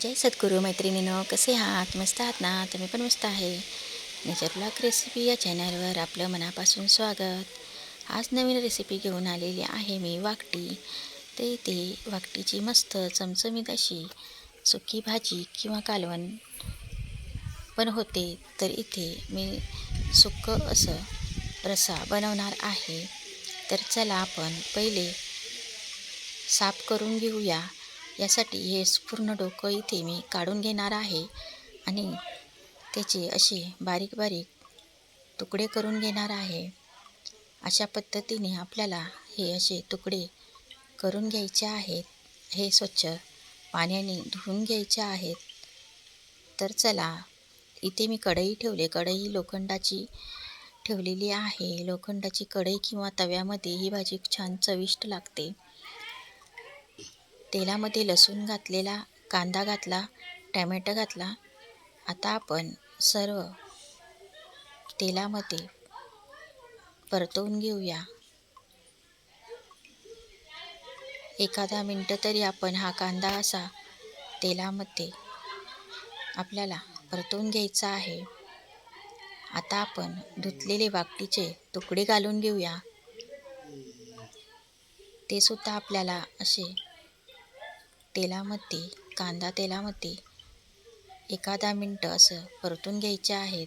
जय सद्गुरू मैत्रिणीनं कसे आहात? मस्त आहात ना? तुम्ही पण मस्त आहे. नेचर ब्लॉक रेसिपी या चॅनलवर आपलं मनापासून स्वागत. आज नवीन रेसिपी घेऊन आलेली आहे मी वाकटी. ते इथे वाकटीची मस्त चमचमीत अशी सुकी भाजी किंवा कालवण पण होते तर इथे मी सुक्कं असं रसा बनवणार आहे. तर चला आपण पहिले साफ करून घेऊया. यासाठी हे पूर्ण डोकं इथे मी काढून घेणार आहे आणि त्याचे असे बारीक बारीक तुकडे करून घेणार आहे. अशा पद्धतीने आपल्याला हे असे तुकडे करून घ्यायचे आहेत. हे स्वच्छ पाण्याने धुवून घ्यायचे आहेत. तर चला इथे मी कढई ठेवले. कढई लोखंडाची ठेवलेली आहे. लोखंडाची कढई किंवा तव्यामध्ये ही भाजी छान चविष्ट लागते. तेलामध्ये लसूण घातलेला कांदा घातला टॅमॅटो घातला. आता आपण सर्व तेलामध्ये परतवून घेऊया. एखादा मिनटं तरी आपण हा कांदा असा तेलामध्ये आपल्याला परतवून घ्यायचा आहे. आता आपण धुतलेले वाकटीचे तुकडे घालून घेऊया. ते सुद्धा आपल्याला असे तेलामध्ये कांदा तेलामध्ये दहा मिनटं असं परतून घ्यायचे आहेत.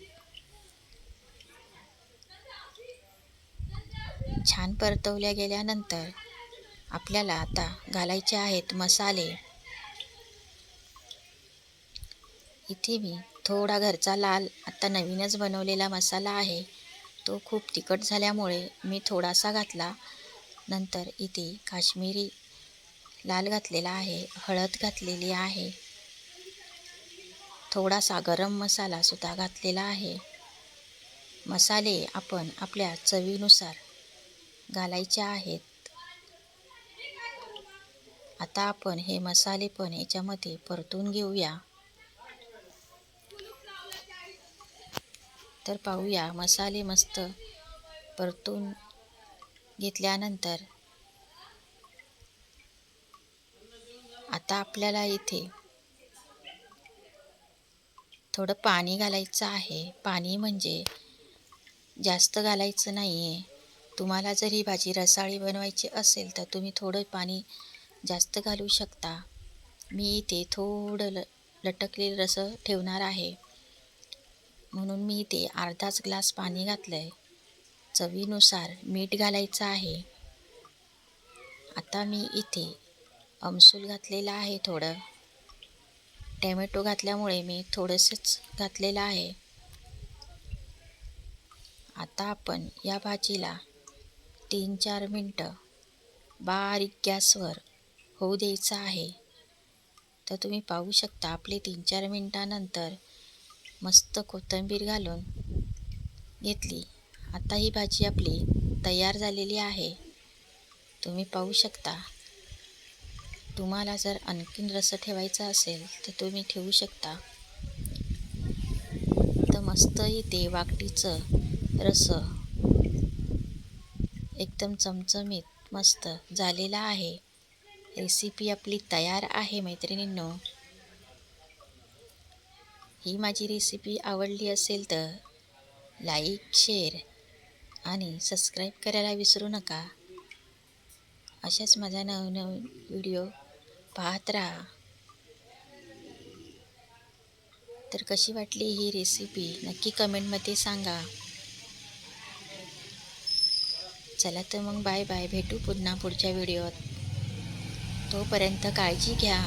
छान परतवल्या गेल्यानंतर आपल्याला आता घालायचे आहेत मसाले. इथे मी थोडा घरचा लाल आता नवीनच बनवलेला मसाला आहे. तो खूप तिखट झाल्यामुळे मी थोडासा घातला. नंतर इथे काश्मीरी लाल घातलेला आहे हळद घातलेली आहे. थोडासा गरम मसालासुद्धा घातलेला आहे. मसाले आपण आपल्या चवीनुसार घालायचे आहेत. आता आपण हे मसाले पण याच्यामध्ये परतून घेऊया. तर पाहूया मसाले मस्त परतून घेतल्यानंतर आता आपल्याला इथे थोडं पाणी घालायचं आहे. पाणी म्हणजे जास्त घालायचं नाही आहे तुम्हाला जर ही भाजी रसाळी बनवायची असेल तर तुम्ही थोडं पाणी जास्त घालू शकता. मी इथे थोडं ल लटकलेलं रसं ठेवणार आहे. म्हणून मी इथे अर्धाच ग्लास पाणी घातलं आहे चवीनुसार मीठ घालायचं आहे. आता मी इथे आमसूल घातलेलं आहे थोडं. टॅमॅटो घातल्यामुळे मी थोडंसंच घातलेलं आहे. आता आपण या भाजीला तीन चार मिनटं बारीक गॅसवर होऊ द्यायचं आहे. तर तुम्ही पाहू शकता आपले तीन चार मिनटानंतर मस्त कोथिंबीर घालून घेतली. आता ही भाजी आपली तयार झालेली आहे. तुम्ही पाहू शकता. तुम्हाला जर आणखीन रस ठेवायचा असेल तर तुम्ही ठेवू शकता. तर मस्त इथे वाकटीचं रस. एकदम चमचमीत मस्त झालेला आहे. रेसिपी आपली तयार आहे मैत्रिणींनो. ही माझी रेसिपी आवडली असेल तर लाईक शेअर आणि सबस्क्राईब करायला विसरू नका. अशाच माझ्या नवनवीन व्हिडिओ पाहत राहा तर कशी वाटली ही रेसिपी नक्की कमेंटमध्ये सांगा. चला तर मग बाय बाय भेटू पुन्हा पुढच्या व्हिडिओत तोपर्यंत काळजी घ्या.